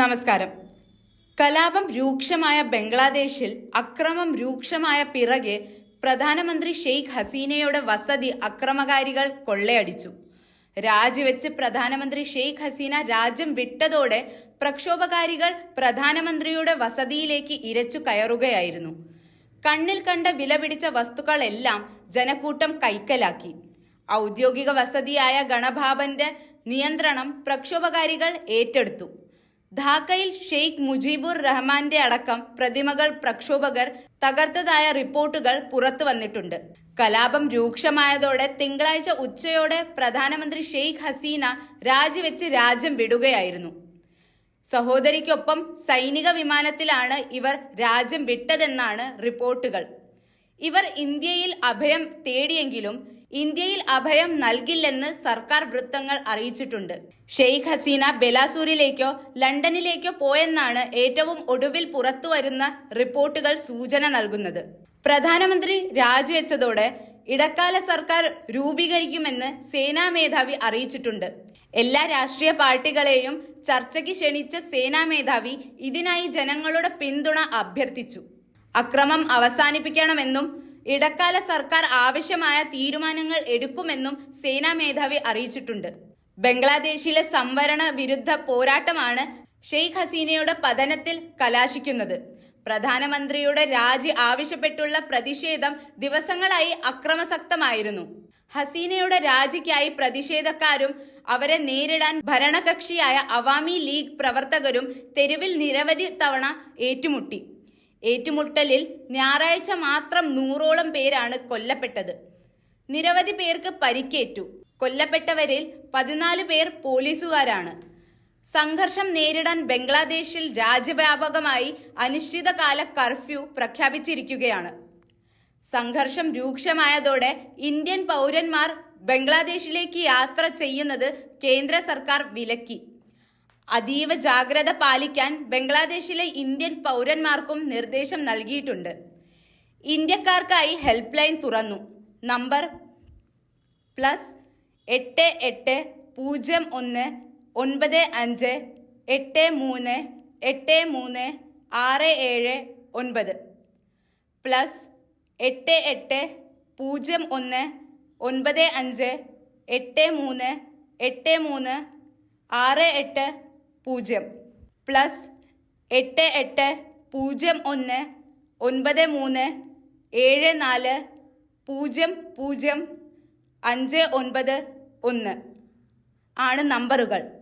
നമസ്കാരം. കലാപം രൂക്ഷമായ ബംഗ്ലാദേശിൽ അക്രമം രൂക്ഷമായ പിറകെ പ്രധാനമന്ത്രി ഷെയ്ഖ് ഹസീനയുടെ വസതി അക്രമകാരികൾ കൊള്ളയടിച്ചു. രാജിവെച്ച് പ്രധാനമന്ത്രി ഷെയ്ഖ് ഹസീന രാജ്യം വിട്ടതോടെ പ്രക്ഷോഭകാരികൾ പ്രധാനമന്ത്രിയുടെ വസതിയിലേക്ക് ഇരച്ചു കയറുകയായിരുന്നു. കണ്ണിൽ കണ്ട വിലപിടിച്ച വസ്തുക്കളെല്ലാം ജനക്കൂട്ടം കൈക്കലാക്കി. ഔദ്യോഗിക വസതിയായ ഗണഭാബന്റെ നിയന്ത്രണം പ്രക്ഷോഭകാരികൾ ഏറ്റെടുത്തു. ധാക്കയിൽ ഷെയ്ഖ് മുജീബുർ റഹ്മാന്റെ അടക്കം പ്രതിമകൾ പ്രക്ഷോഭകർ തകർത്തതായ റിപ്പോർട്ടുകൾ പുറത്തു വന്നിട്ടുണ്ട്. കലാപം രൂക്ഷമായതോടെ തിങ്കളാഴ്ച ഉച്ചയോടെ പ്രധാനമന്ത്രി ഷെയ്ഖ് ഹസീന രാജിവെച്ച് രാജ്യം വിടുകയായിരുന്നു. സഹോദരിക്കൊപ്പം സൈനിക വിമാനത്തിലാണ് ഇവർ രാജ്യം വിട്ടതെന്നാണ് റിപ്പോർട്ടുകൾ. ഇവർ ഇന്ത്യയിൽ അഭയം തേടിയെങ്കിലും ഇന്ത്യയിൽ അഭയം നൽകില്ലെന്ന് സർക്കാർ വൃത്തങ്ങൾ അറിയിച്ചിട്ടുണ്ട്. ഷെയ്ഖ് ഹസീന ബെലാസൂരിലേക്കോ ലണ്ടനിലേക്കോ പോയെന്നാണ് ഏറ്റവും ഒടുവിൽ പുറത്തുവരുന്ന റിപ്പോർട്ടുകൾ സൂചന നൽകുന്നത്. പ്രധാനമന്ത്രി രാജിവെച്ചതോടെ ഇടക്കാല സർക്കാർ രൂപീകരിക്കുമെന്ന് സേനാ മേധാവി അറിയിച്ചിട്ടുണ്ട്. എല്ലാ രാഷ്ട്രീയ പാർട്ടികളെയും ചർച്ചയ്ക്ക് ക്ഷണിച്ച സേനാ മേധാവി ഇതിനായി ജനങ്ങളുടെ പിന്തുണ അഭ്യർത്ഥിച്ചു. അക്രമം അവസാനിപ്പിക്കണമെന്നും ഇടക്കാല സർക്കാർ ആവശ്യമായ തീരുമാനങ്ങൾ എടുക്കുമെന്നും സേനാ മേധാവി അറിയിച്ചിട്ടുണ്ട്. ബംഗ്ലാദേശിലെ സംവരണ വിരുദ്ധ പോരാട്ടമാണ് ഷെയ്ഖ് ഹസീനയുടെ പതനത്തിൽ കലാശിക്കുന്നത്. പ്രധാനമന്ത്രിയുടെ രാജി ആവശ്യപ്പെട്ടുള്ള പ്രതിഷേധം ദിവസങ്ങളായി അക്രമസക്തമായിരുന്നു. ഹസീനയുടെ രാജിക്കായി പ്രതിഷേധക്കാരും അവരെ നേരിടാൻ ഭരണകക്ഷിയായ അവാമി ലീഗ് പ്രവർത്തകരും തെരുവിൽ നിരവധി തവണ ഏറ്റുമുട്ടി. ഏറ്റുമുട്ടലിൽ ഞായറാഴ്ച മാത്രം നൂറോളം പേരാണ് കൊല്ലപ്പെട്ടത്. നിരവധി പേർക്ക് പരിക്കേറ്റു. കൊല്ലപ്പെട്ടവരിൽ പതിനാല് പേർ പോലീസുകാരാണ്. സംഘർഷം നേരിടാൻ ബംഗ്ലാദേശിൽ രാജ്യവ്യാപകമായി അനിശ്ചിതകാല കർഫ്യൂ പ്രഖ്യാപിച്ചിരിക്കുകയാണ്. സംഘർഷം രൂക്ഷമായതോടെ ഇന്ത്യൻ പൗരന്മാർ ബംഗ്ലാദേശിലേക്ക് യാത്ര ചെയ്യുന്നത് കേന്ദ്ര സർക്കാർ വിലക്കി. അതീവ ജാഗ്രത പാലിക്കാൻ ബംഗ്ലാദേശിലെ ഇന്ത്യൻ പൗരന്മാർക്കും നിർദ്ദേശം നൽകിയിട്ടുണ്ട്. ഇന്ത്യക്കാർക്കായി ഹെൽപ്പ് ലൈൻ തുറന്നു. നമ്പർ പ്ലസ് എട്ട് എട്ട് പൂജ്യം ഒന്ന് ഒൻപത് അഞ്ച് എട്ട് മൂന്ന് എട്ട് മൂന്ന് ആറ് ഏഴ് ഒൻപത്. പ്ലസ് എട്ട് എട്ട് പൂജ്യം ഒന്ന് ഒൻപത് അഞ്ച് എട്ട് മൂന്ന് എട്ട് മൂന്ന് ആറ് എട്ട് പൂജ്യം. പ്ലസ് എട്ട് എട്ട് പൂജ്യം ഒന്ന് ഒൻപത് മൂന്ന് ഏഴ് നാല് പൂജ്യം പൂജ്യം അഞ്ച് ഒൻപത് ഒന്ന് ആണ് നമ്പറുകൾ.